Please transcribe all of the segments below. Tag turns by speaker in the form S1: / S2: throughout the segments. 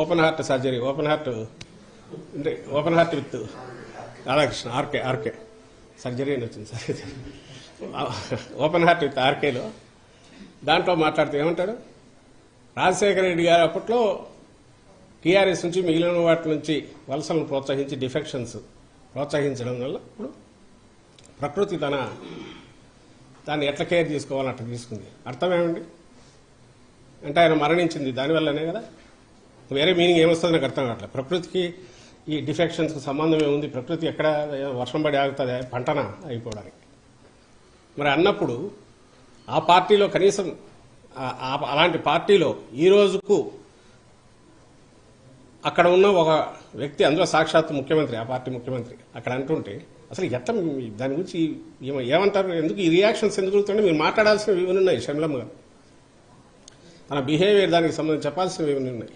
S1: Open heart surgery open heart అంటే open heart with Radhakrishna RK RK. Surgery అని వచ్చింది surgery open heart with ఆర్కేలో. దాంట్లో మాట్లాడుతూ ఏమంటాడు రాజశేఖర రెడ్డి గారు అప్పట్లో టీఆర్ఎస్ నుంచి మిగిలిన వాటి నుంచి వలసలను ప్రోత్సహించి డిఫెక్షన్స్ ప్రోత్సహించడం వల్ల ఇప్పుడు ప్రకృతి తన దాన్ని ఎట్లా కేర్ చేసుకోవాలని అట్లా తీసుకుంది. అర్థమేమండి అంటే ఆయన మరణించింది దానివల్లనే కదా? వేరే మీనింగ్ ఏమొస్తుంది నాకు అర్థం కావట్లేదు. ప్రకృతికి ఈ డిఫెక్షన్స్కి సంబంధం ఏముంది? ప్రకృతి ఎక్కడ వర్షం పడి ఆగుతుంది? పంటన అయిపోవడానికి. మరి అన్నప్పుడు ఆ పార్టీలో కనీసం ఆ- అలాంటి పార్టీలో ఈ రోజుకు అక్కడ ఉన్న ఒక వ్యక్తి అందులో సాక్షాత్ ముఖ్యమంత్రి ఆ పార్టీ ముఖ్యమంత్రి అక్కడ అంటుంటే అసలు ఎట్లా దాని గురించి ఏమంటారు? ఎందుకు ఈ రియాక్షన్స్ ఎందుకు జరుగుతుంటే మీరు మాట్లాడాల్సినవి ఇవన్నీ ఉన్నాయి షమ్లమ్మ గారు. తన బిహేవియర్ దానికి సంబంధించి చెప్పాల్సినవి ఇవన్నీ ఉన్నాయి.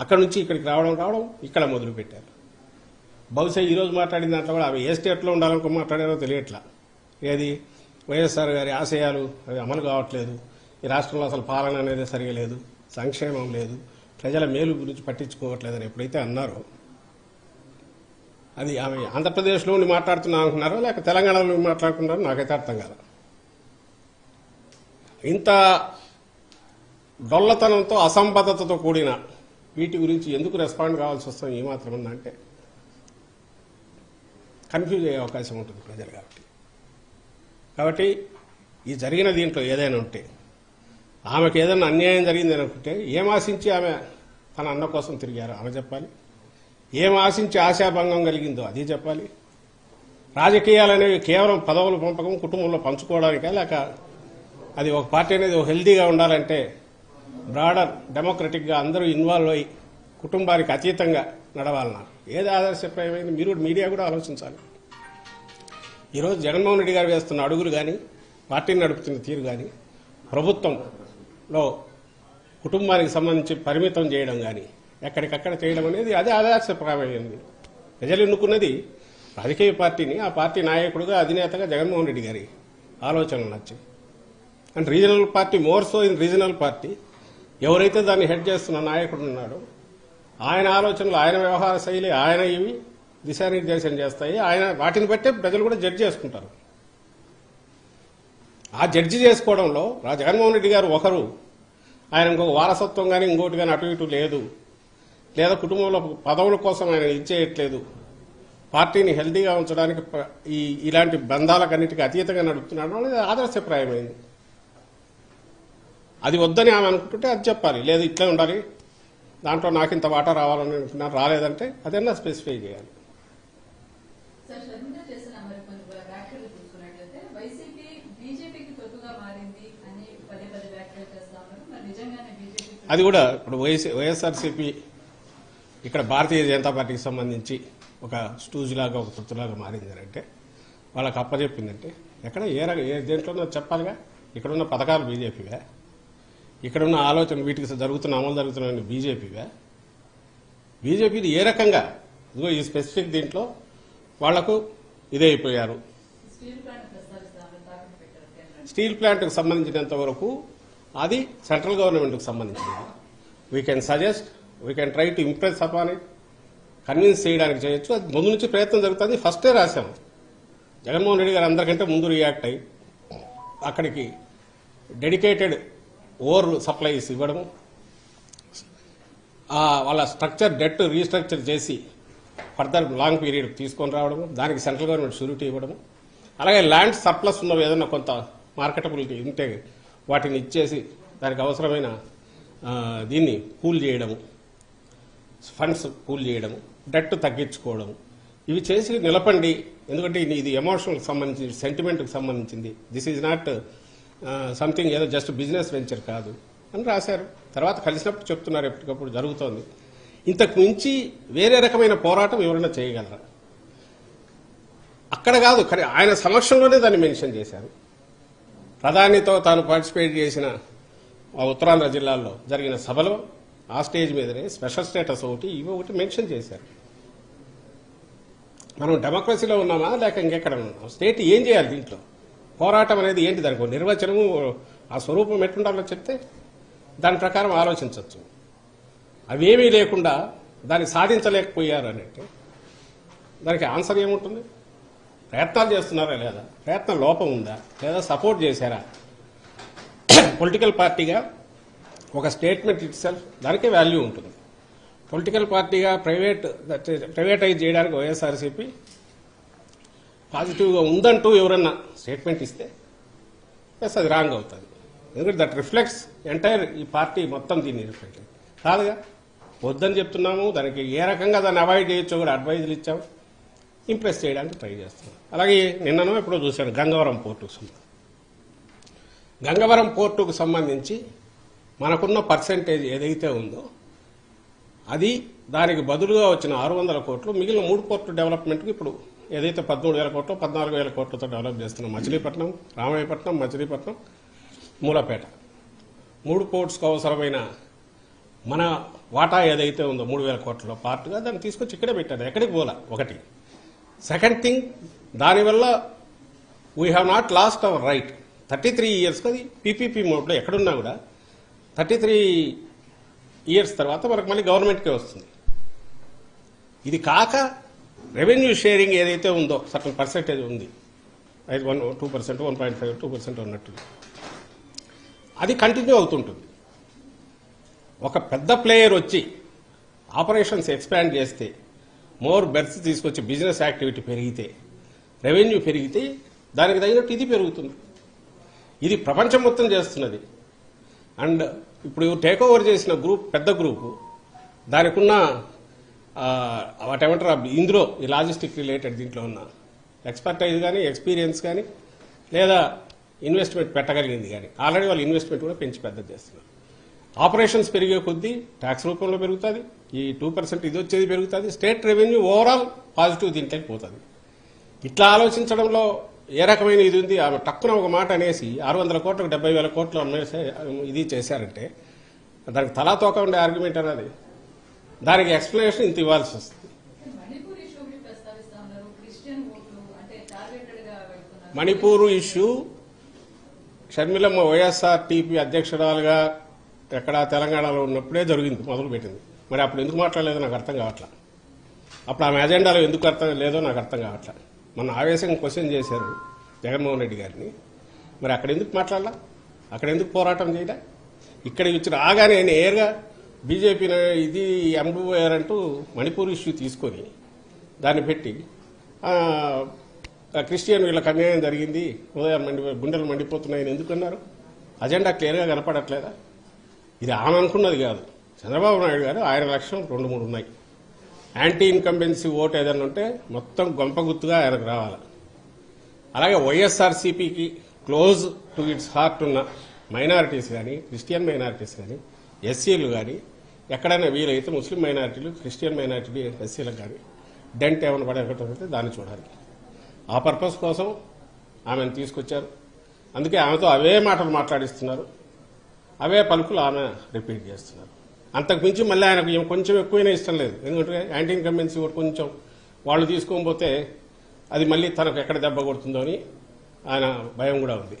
S1: అక్కడ నుంచి ఇక్కడికి రావడం రావడం ఇక్కడ మొదలు పెట్టారు బహుశా ఈరోజు మాట్లాడిన దాంట్లో కూడా అవి ఏ స్టేట్లో ఉండాలనుకో మాట్లాడారో తెలియట్లా. ఏది? వైఎస్ఆర్ గారి ఆశయాలు అవి అమలు కావట్లేదు. ఈ రాష్ట్రంలో అసలు పాలన అనేది సరిగా లేదు. సంక్షేమం లేదు. ప్రజల మేలు గురించి పట్టించుకోవట్లేదని ఎప్పుడైతే అన్నారో అది ఆమె ఆంధ్రప్రదేశ్లో ఉండి మాట్లాడుతున్నా అనుకున్నారో లేక తెలంగాణలో మాట్లాడుకున్నారో నాకైతే అర్థం కాదు. ఇంత డొల్లతనంతో అసంబద్ధతతో కూడిన వీటి గురించి ఎందుకు రెస్పాండ్ కావాల్సి వస్తుంది ఏమాత్రం ఉందంటే కన్ఫ్యూజ్ అయ్యే అవకాశం ఉంటుంది ప్రజలు కాబట్టి. కాబట్టి ఈ జరిగిన దీంట్లో ఏదైనా ఉంటే ఆమెకు ఏదైనా అన్యాయం జరిగింది అనుకుంటే ఏం ఆశించి ఆమె తన అన్న కోసం తిరిగారు? ఆమె చెప్పాలి. ఏం ఆశించి ఆశాభంగం కలిగిందో అది చెప్పాలి. రాజకీయాలు అనేవి కేవలం పదవులు పంపకం కుటుంబంలో పంచుకోవడానికే లేక అది ఒక పార్టీ అనేది ఒక హెల్దీగా ఉండాలంటే బ్రాడర్ డెమోక్రటిక్గా అందరూ ఇన్వాల్వ్ అయ్యి కుటుంబానికి అతీతంగా నడవాలన్నారు. ఏది ఆదర్శప్రాయమైంది? మీరు కూడా మీడియా కూడా ఆలోచించాలి. ఈరోజు జగన్మోహన్ రెడ్డి గారు వేస్తున్న అడుగులు కానీ పార్టీని నడుపుతున్న తీరు కానీ ప్రభుత్వంలో కుటుంబానికి సంబంధించి పరిమితం చేయడం కానీ ఎక్కడికక్కడ చేయడం అనేది అదే ఆదర్శప్రాయమైంది. ప్రజలు ఎన్నుకున్నది రాజకీయ పార్టీని ఆ పార్టీ నాయకుడుగా అధినేతగా జగన్మోహన్ రెడ్డి గారి ఆలోచనలు నచ్చాయి. And regional party more so in regional party ఎవరైతే దాన్ని హెడ్ చేస్తున్న నాయకుడు ఉన్నాడో ఆయన ఆలోచనలు ఆయన వ్యవహార శైలి ఆయన ఇవి దిశానిర్దేశం చేస్తాయి ఆయన వాటిని బట్టే ప్రజలు కూడా జడ్జి చేసుకుంటారు. ఆ జడ్జి చేసుకోవడంలో రా జగన్మోహన్ రెడ్డి గారు ఒకరు ఆయన ఇంకొక వారసత్వం కానీ ఇంకోటి కానీ అటు ఇటు లేదు. లేదా కుటుంబంలో పదవుల కోసం ఆయన ఇచ్చేయట్లేదు పార్టీని హెల్దీగా ఉంచడానికి ప- ఈ ఇలాంటి బంధాలకన్నిటికీ అతీతంగా నడుపుతున్నాడు అనేది ఆదర్శప్రాయమైంది. అది వద్దని ఆమె అనుకుంటుంటే అది చెప్పాలి. లేదు ఇట్లే ఉండాలి. దాంట్లో నాకు ఇంత వాటా రావాలని అనుకున్నాను రాలేదంటే అదన్నా స్పెసిఫై చేయాలి. అది కూడా ఇప్పుడు వైఎస్ వైఎస్ఆర్సీపీ ఇక్కడ భారతీయ జనతా పార్టీకి సంబంధించి ఒక స్టూజ్ లాగా ఒక తొత్తులాగా మారింది అంటే వాళ్ళకి అప్పచెప్పిందంటే ఎక్కడ ఏ రక ఏ దేంట్లోనో చెప్పాలిగా. ఇక్కడున్న పథకాలు బీజేపీవే. ఇక్కడ ఉన్న ఆలోచన వీటికి జరుగుతున్న అమలు జరుగుతున్న బీజేపీగా బీజేపీది ఏ రకంగా? ఇదిగో ఈ స్పెసిఫిక్ దీంట్లో వాళ్ళకు ఇదే అయిపోయారు
S2: స్టీల్
S1: ప్లాంట్కు ప్లాంట్కి సంబంధించినంత వరకు అది సెంట్రల్ గవర్నమెంట్కి సంబంధించింది. We can suggest we can try to impress upon it convince చేయడానికి చేయొచ్చు. అది ముందు నుంచి ప్రయత్నం జరుగుతుంది. ఫస్టే రాశాము జగన్మోహన్ రెడ్డి గారు అందరికంటే ముందు రియాక్ట్ అయ్యి అక్కడికి డెడికేటెడ్ ఓవర్ సప్లైస్ ఇవ్వడము వాళ్ళ స్ట్రక్చర్ డెట్ రీస్ట్రక్చర్ చేసి ఫర్దర్ లాంగ్ పీరియడ్ తీసుకొని రావడము దానికి సెంట్రల్ గవర్నమెంట్ షూరిటీ ఇవ్వడము. అలాగే ల్యాండ్ సర్ప్లస్ ఉన్నవి ఏదైనా కొంత మార్కెటబిలిటీ ఉంటే వాటిని ఇచ్చేసి దానికి అవసరమైన దీన్ని కూల్ చేయడము ఫండ్స్ కూల్ చేయడము డెట్ తగ్గించుకోవడము. ఇవి చేసి నిలపండి. ఎందుకంటే ఇది- ఎమోషనల్కి సంబంధించింది సెంటిమెంట్కి సంబంధించింది. దిస్ ఈజ్ నాట్ సంథింగ్ ఏదో జస్ట్ బిజినెస్ వెంచర్ కాదు అని రాశారు. తర్వాత కలిసినప్పుడు చెప్తున్నారు ఎప్పటికప్పుడు జరుగుతోంది. ఇంతకు మించి వేరే రకమైన పోరాటం ఎవరైనా చేయగలరా? అక్కడ కాదు ఆయన సమక్షంలోనే దాన్ని మెన్షన్ చేశారు. ప్రధానితో తాను పార్టిసిపేట్ చేసిన ఉత్తరాంధ్ర జిల్లాల్లో జరిగిన సభలో ఆ స్టేజ్ మీదనే స్పెషల్ స్టేటస్ ఒకటి ఇవి ఒకటి మెన్షన్ చేశారు. మనం డెమోక్రసీలో ఉన్నామా లేక ఇంకెక్కడ ఉన్నాం స్టేట్ ఏం చేయాలి దీంట్లో? పోరాటం అనేది ఏంటి దానికి? నిర్వచనము ఆ స్వరూపం ఎట్లుండాలో చెప్తే దాని ప్రకారం ఆలోచించవచ్చు అవేమీ లేకుండా దాన్ని సాధించలేకపోయారు అని అంటే దానికి ఆన్సర్ ఏముంటుంది? ప్రయత్నాలు చేస్తున్నారా లేదా? ప్రయత్నం లోపం ఉందా? లేదా సపోర్ట్ చేశారా? పొలిటికల్ పార్టీగా ఒక స్టేట్మెంట్ ఇట్ సెల్ఫ్ దానికే వాల్యూ ఉంటుంది. పొలిటికల్ పార్టీగా ప్రైవేట్ ప్రైవేటైజ్ చేయడానికి వైఎస్ఆర్సీపీ పాజిటివ్గా ఉందంటూ ఎవరన్నా స్టేట్మెంట్ ఇస్తే ఎస్ అది రాంగ్ అవుతుంది. ఎందుకంటే దట్ రిఫ్లెక్ట్స్ ఎంటైర్ ఈ పార్టీ మొత్తం దీన్ని రిఫ్లెక్ట్ కాదుగా వద్దని చెప్తున్నాము దానికి ఏ రకంగా దాన్ని అవాయిడ్ చేయొచ్చో కూడా అడ్వైజులు ఇచ్చాము ఇంప్రెస్ చేయడానికి ట్రై చేస్తున్నాం. అలాగే నిన్ననో ఎప్పుడో చూశాను గంగవరం పోర్టుకు సంబంధించి. గంగవరం పోర్టుకు సంబంధించి మనకున్న పర్సెంటేజ్ ఏదైతే ఉందో అది దానికి బదులుగా వచ్చిన ఆరు వందల కోట్లు మిగిలిన మూడు పోర్టు డెవలప్మెంట్కి ఇప్పుడు ఏదైతే పదమూడు వేల కోట్లు పద్నాలుగు వేల కోట్లతో డెవలప్ చేస్తున్నాం. మచిలీపట్నం రామాయపట్నం మచిలీపట్నం మూలపేట. మూడు పోర్ట్స్కు అవసరమైన మన వాటా ఏదైతే ఉందో మూడు వేల కోట్లలో పార్ట్గా దాన్ని తీసుకొచ్చి ఇక్కడే పెట్టారు. ఎక్కడికి పోలా? ఒకటి. సెకండ్ థింగ్ దానివల్ల we have not lost our right thirty three ఇయర్స్కి అది పీపీపీ మోడ్లో ఎక్కడున్నా కూడా థర్టీ త్రీ ఇయర్స్ తర్వాత మనకు మళ్ళీ గవర్నమెంట్కే వస్తుంది. ఇది కాక రెవెన్యూ షేరింగ్ ఏదైతే ఉందో సర్టన్ పర్సెంటేజ్ ఉంది. అయితే one two percent one point five two percent ఉన్నట్టు అది కంటిన్యూ అవుతుంటుంది. ఒక పెద్ద ప్లేయర్ వచ్చి ఆపరేషన్స్ ఎక్స్పాండ్ చేస్తే మోర్ బెర్త్స్ తీసుకొచ్చి బిజినెస్ యాక్టివిటీ పెరిగితే రెవెన్యూ పెరిగితే దానికి తగినట్టు ఇది పెరుగుతుంది. ఇది ప్రపంచం మొత్తం చేస్తున్నది. అండ్ ఇప్పుడు టేక్ ఓవర్ చేసిన గ్రూప్ పెద్ద గ్రూపు దానికి ఉన్న వాటేమంటారు ఇందులో ఈ లాజిస్టిక్ రిలేటెడ్ దీంట్లో ఉన్న ఎక్స్పర్టైజ్ కానీ ఎక్స్పీరియన్స్ కానీ లేదా ఇన్వెస్ట్మెంట్ పెట్టగలిగింది కానీ ఆల్రెడీ వాళ్ళు ఇన్వెస్ట్మెంట్ కూడా పెంచి పెద్ద చేస్తున్నారు. ఆపరేషన్స్ పెరిగే కొద్దీ ట్యాక్స్ రూపంలో పెరుగుతుంది. ఈ టూ పర్సెంట్ ఇది వచ్చేది పెరుగుతుంది. స్టేట్ రెవెన్యూ ఓవరాల్ పాజిటివ్ దీంట్లోకి పోతుంది. ఇట్లా ఆలోచించడంలో ఏ రకమైన ఇది ఉంది? ఆమె టక్కున ఒక మాట అనేసి ఆరు వందల కోట్లకు డెబ్బై వేల కోట్లు అమ్మేసే ఇది చేశారంటే దానికి తలా తోక ఉండే ఆర్గ్యుమెంట్ అన్నది దానికి ఎక్స్ప్లెనేషన్ ఇంత ఇవ్వాల్సి వస్తుంది.
S2: మణిపూర్ ఇష్యూ
S1: షర్మిలమ్మ వైఎస్ఆర్ టీపీ అధ్యక్షురాలుగా ఎక్కడ తెలంగాణలో ఉన్నప్పుడే జరిగింది మొదలు పెట్టింది మరి అప్పుడు ఎందుకు మాట్లాడలేదో నాకు అర్థం కావట్లా. అప్పుడు ఆమె అజెండాలో ఎందుకు అర్థం లేదో నాకు అర్థం కావట్లా. మొన్న ఆవేశంగా క్వశ్చన్ చేశారు జగన్మోహన్ రెడ్డి గారిని. మరి అక్కడ ఎందుకు మాట్లాడలా? అక్కడ ఎందుకు పోరాటం చేయలే? ఇక్కడ ఇచ్చిన రాగానే నేరుగా బీజేపీ ఇది అంటూ మణిపూర్ ఇష్యూ తీసుకొని దాన్ని పెట్టి క్రిస్టియన్ వీళ్ళకి అన్యాయం జరిగింది. ఉదయం మండి గుండెలు మండిపోతున్నాయని ఎందుకన్నారు? అజెండా క్లియర్గా కనపడట్లేదా? ఇది ఆమె అనుకున్నది కాదు. చంద్రబాబు నాయుడు గారు ఆయన లక్ష్యం రెండు మూడు ఉన్నాయి. యాంటీ ఇన్కంబెన్సీ ఓట్ ఏదైనా ఉంటే మొత్తం గొంప గుర్తుగా ఆయనకు రావాలి. అలాగే వైఎస్ఆర్సీపీకి క్లోజ్ టు ఇట్స్ హార్ట్ ఉన్న మైనారిటీస్ కానీ క్రిస్టియన్ మైనారిటీస్ కానీ ఎస్సీలు కానీ ఎక్కడైనా వీలైతే ముస్లిం మైనారిటీలు క్రిస్టియన్ మైనారిటీలు ఎస్సీలకు కానీ డెంట్ ఏమైనా పడేటట్టు దాన్ని చూడాలి. ఆ పర్పస్ కోసం ఆమెను తీసుకొచ్చారు. అందుకే ఆమెతో అవే మాటలు మాట్లాడిస్తున్నారు. అవే పలుకులు ఆమె రిపీట్ చేస్తున్నారు. అంతకు మించి మళ్ళీ ఆయనకు కొంచెం ఎక్కువైనా ఇష్టం లేదు. ఎందుకంటే యాంటీ ఇన్కంబెన్సీ ఒకటి కొంచెం వాళ్ళు తీసుకోకపోతే అది మళ్ళీ తనకు ఎక్కడ దెబ్బ కొడుతుందో అని ఆయన భయం కూడా ఉంది.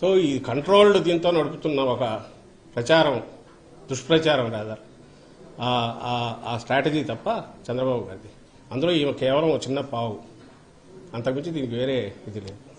S1: సో ఈ కంట్రోల్డ్ దీంతో నడుపుతున్న ఒక ప్రచారం దుష్ప్రచారం రాదర్ ఆ స్ట్రాటజీ తప్ప చంద్రబాబు గారిది. అందులో ఈమె కేవలం ఒక చిన్న పావు. అంతకుమించి దీనికి వేరే ఇది లేదు.